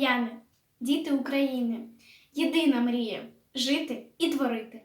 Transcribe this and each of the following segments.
Львів'яни, діти України, єдина мрія жити і творити.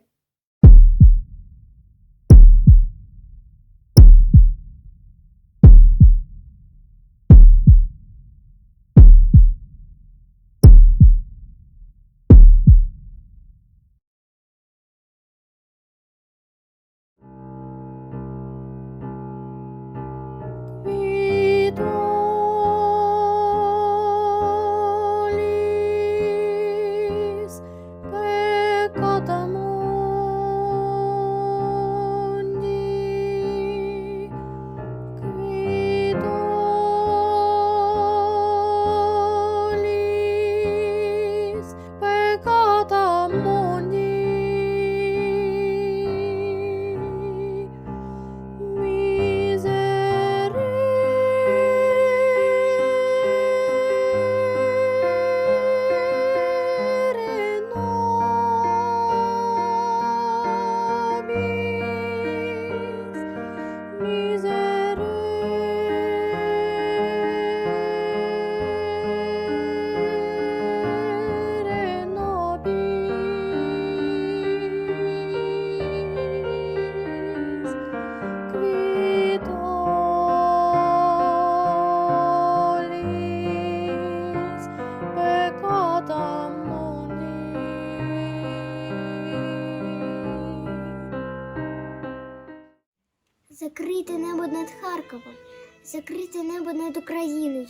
Закрите небо над Україною.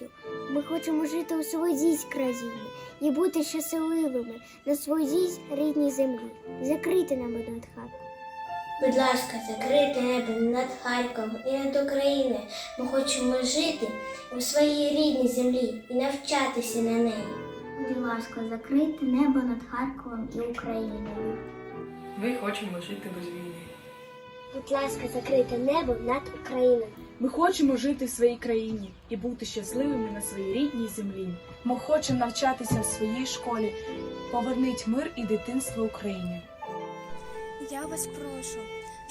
Ми хочемо жити у своїй країні і бути щасливими на своїй рідній землі. Закрите небо над Харковом. Будь ласка, закрийте небо над Харковом і над Україною. Ми хочемо жити у своїй рідній землі і навчатися на неї. Будь ласка, закрите небо над Харковом і Україною. Ми хочемо жити без війни. Будь ласка, закрите небо над Україною. Ми хочемо жити в своїй країні і бути щасливими на своїй рідній землі. Ми хочемо навчатися в своїй школі. Поверніть мир і дитинство Україні. Я вас прошу,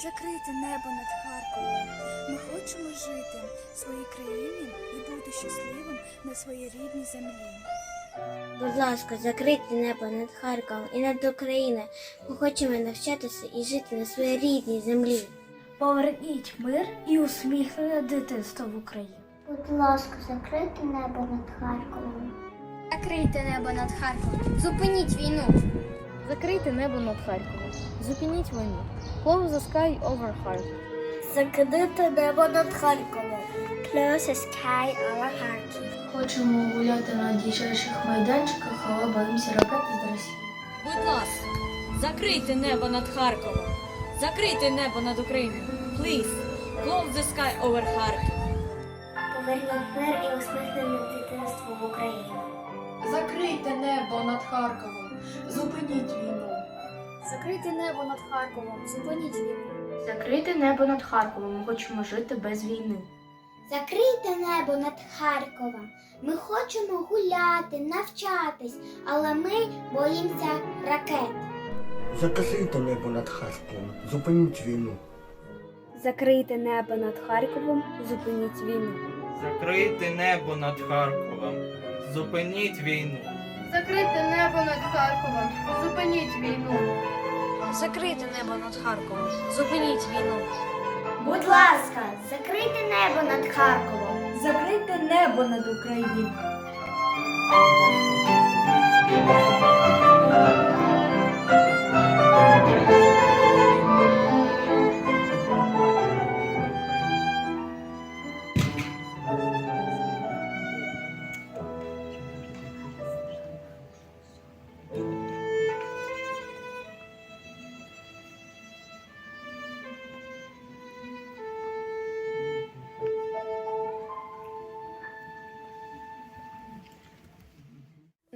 закрийте небо над Харковом. Ми хочемо жити в своїй країні і бути щасливим на своїй рідній землі. Будь ласка, закрийте небо над Харковом і над Україною. Ми хочемо навчатися і жити на своїй рідній землі. Поверніть мир і усміхнене дитинство в Україні. Будь ласка, закрите небо над Харковом. Закрийте небо над Харковом. Зупиніть війну. Закрийте небо над Харковом. Зупиніть війну. Close the sky over Kharkiv. Закрите небо над Харковом. Close the sky over Kharkiv. Хочемо гуляти на дитячих майданчиках, але боїмося ракети з Росії. Будь ласка, закрийте небо над Харковом. Закрийте небо над Україною. Please, close the sky over Kharkiv. Поверніть мир і усміхнене дитинство в Україну. Закрийте небо над Харковом. Зупиніть війну. Закрийте небо над Харковом. Зупиніть війну. Закрийте небо над Харковом. Ми хочемо жити без війни. Закрийте небо над Харковом. Ми хочемо гуляти, навчатись, але ми боїмося ракет. Закрийте небо над Харковом. Зупиніть війну. Закрийте небо над Харковом, зупиніть війну. Закрийте небо над Харковом. Зупиніть війну. Закрийте небо над Харковом. Зупиніть війну. Закрийте небо над Харковом. Зупиніть війну. Будь ласка, закрийте небо над Харковом. Закрийте небо над Україною.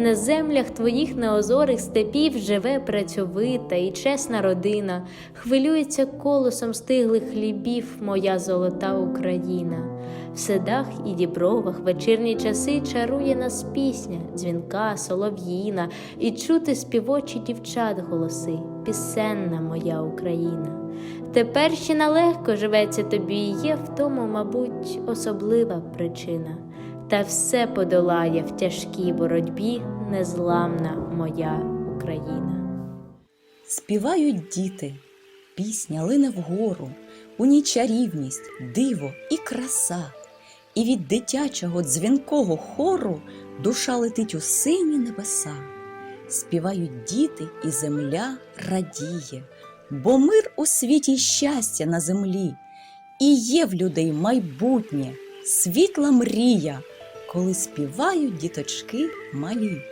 На землях твоїх неозорих степів живе працьовита і чесна родина, хвилюється колосом стиглих хлібів моя золота Україна. В садах і дібровах вечірні часи чарує нас пісня, дзвінка, солов'їна, і чути співочі дівчат голоси, пісенна моя Україна. Тепер ще налегко живеться тобі, є в тому, мабуть, особлива причина. Та все подолає в тяжкій боротьбі незламна моя Україна. Співають діти, пісня лине вгору, у ній чарівність, диво і краса, і від дитячого дзвінкого хору душа летить у сині небеса. Співають діти, і земля радіє, бо мир у світі щастя на землі, і є в людей майбутнє, світла мрія, коли співають діточки малі.